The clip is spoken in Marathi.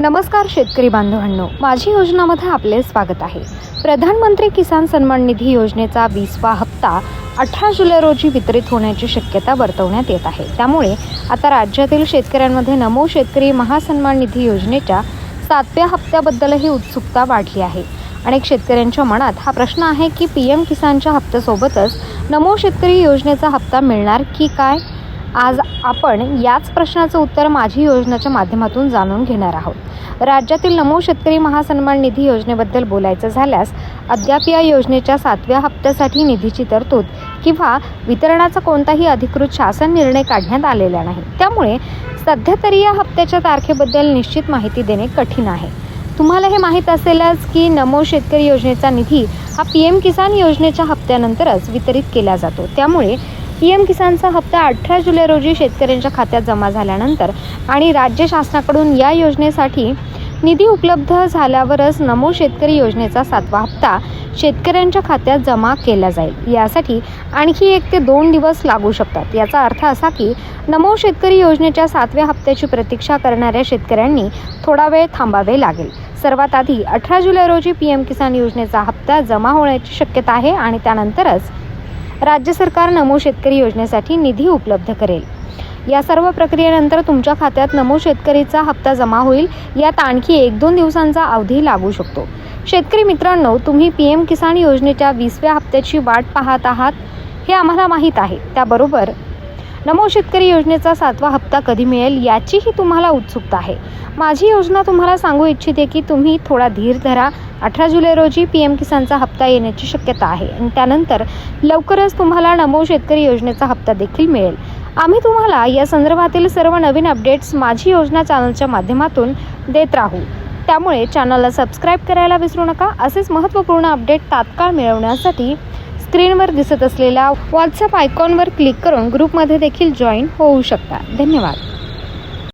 नमस्कार शेतकरी बांधवांनो. माझी योजनामध्ये आपले स्वागत आहे. प्रधानमंत्री किसान सन्मान निधी योजनेचा वीसवा हप्ता अठरा जुलै रोजी वितरित होण्याची शक्यता वर्तवण्यात येत आहे. त्यामुळे आता राज्यातील शेतकऱ्यांमध्ये नमो शेतकरी महासन्मान निधी योजनेच्या सातव्या हप्त्याबद्दलही उत्सुकता वाढली आहे. अनेक शेतकऱ्यांच्या मनात हा प्रश्न आहे की पी एम किसानच्या हप्त्यासोबतच नमो शेतकरी योजनेचा हप्ता मिळणार की काय? आज आपण याच प्रश्नाचं उत्तर माझी योजनेच्या माध्यमातून जाणून घेणार आहोत. राज्यातील नमो शेतकरी महासन्मान निधी योजनेबद्दल बोलायचं झाल्यास अद्याप या योजनेच्या सातव्या हप्त्यासाठी निधीची तरतूद किंवा वितरणाचा कोणताही अधिकृत शासन निर्णय काढण्यात आलेला नाही. त्यामुळे सध्या तरी या हप्त्याच्या तारखेबद्दल निश्चित माहिती देणे कठीण आहे. तुम्हाला हे माहीत असेलच की नमो शेतकरी योजनेचा निधी हा पी एम किसान योजनेच्या हप्त्यानंतरच वितरित केला जातो. त्यामुळे पी एम किसानचा हप्ता अठरा जुलै रोजी शेतकऱ्यांच्या खात्यात जमा झाल्यानंतर आणि राज्य शासनाकडून या योजनेसाठी निधी उपलब्ध झाल्यावरच नमो शेतकरी योजनेचा सातवा हप्ता शेतकऱ्यांच्या खात्यात जमा केला जाईल. यासाठी आणखी एक ते दोन दिवस लागू शकतात. याचा अर्थ असा की नमो शेतकरी योजनेच्या सातव्या हप्त्याची प्रतीक्षा करणाऱ्या शेतकऱ्यांनी थोडा वेळ थांबावे लागेल. सर्वात आधी अठरा जुलै रोजी पी एम किसान योजनेचा हप्ता जमा होण्याची शक्यता आहे आणि त्यानंतरच राज्य सरकार नमो शेतकरी योजनेसाठी निधी उपलब्ध करेल. या सर्व प्रक्रियेनंतर तुमच्या खात्यात नमो शेतकरीचा हप्ता जमा होईल. यात आणखी एक दोन दिवसांचा अवधी लागू शकतो. शेतकरी मित्रांनो तुम्ही पी एम किसान योजनेच्या वीसव्या हप्त्याची वाट पाहत आहात हे आम्हाला माहीत आहे. त्याबरोबर नमो शेतकरी योजनेचा सातवा हप्ता कधी मिळेल याचीही तुम्हाला उत्सुकता आहे. माझी योजना तुम्हाला सांगू इच्छिते की तुम्ही थोडा धीर धरा. अठरा जुलै रोजी पी एम किसानचा हप्ता येण्याची शक्यता आहे आणि त्यानंतर लवकरच तुम्हाला नमो शेतकरी योजनेचा हप्ता देखील मिळेल. आम्ही तुम्हाला या संदर्भातील सर्व नवीन अपडेट्स माझी योजना चॅनलच्या माध्यमातून देत राहू. त्यामुळे चॅनलला सबस्क्राईब करायला विसरू नका. असेच महत्त्वपूर्ण अपडेट तात्काळ मिळवण्यासाठी स्क्रीनवर दिसत असलेल्या व्हॉट्सअप आयकॉनवर क्लिक करून ग्रुपमध्ये देखील जॉईन होऊ शकता. धन्यवाद.